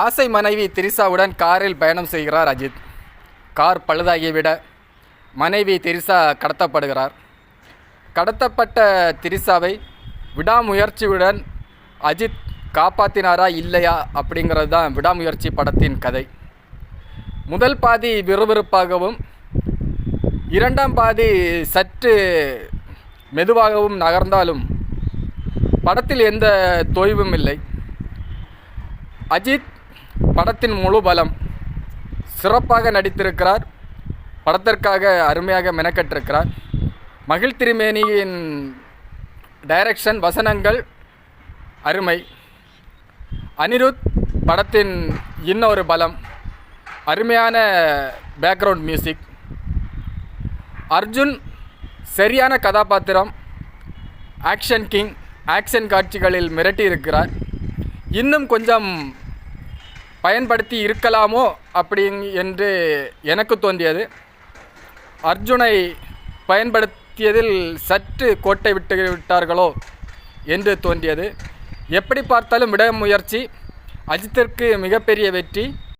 ஆசை மனைவி திரிசாவுடன் காரில் பயணம் செய்கிறார் அஜித். கார் பழுதாகிவிட மனைவி திரிசா கடத்தப்படுகிறார். கடத்தப்பட்ட திரிசாவை விடாமுயற்சியுடன் அஜித் காப்பாற்றினாரா இல்லையா அப்படிங்கிறது தான் விடாமுயற்சி படத்தின் கதை. முதல் பாதி விறுவிறுப்பாகவும் இரண்டாம் பாதி சற்று மெதுவாகவும் நகர்ந்தாலும் படத்தில் எந்த தொய்வும் இல்லை. அஜித் படத்தின் முழு பலம் சிறப்பாக நடித்திருக்கிறார். படத்திற்காக அருமையாக மெனக்கட்டிருக்கிறார். மகிழ் திருமேனியின் டைரக்ஷன் வசனங்கள் அருமை. அனிருத் படத்தின் இன்னொரு பலம் அருமையான பேக்ரவுண்ட் மியூசிக் அர்ஜுன் சரியான கதாபாத்திரம் ஆக்ஷன் கிங் ஆக்ஷன் காட்சிகளில் மிரட்டி இருக்கிறார் இன்னும் கொஞ்சம் பயன்படுத்தி இருக்கலாமோ அப்படி என்று எனக்கு தோன்றியது. அர்ஜுனை பயன்படுத்தியதில் சற்று கோட்டை விட்டு விட்டார்களோ என்று தோன்றியது. எப்படி பார்த்தாலும் விடாமுயற்சி அஜித்திற்கு மிகப்பெரிய வெற்றி.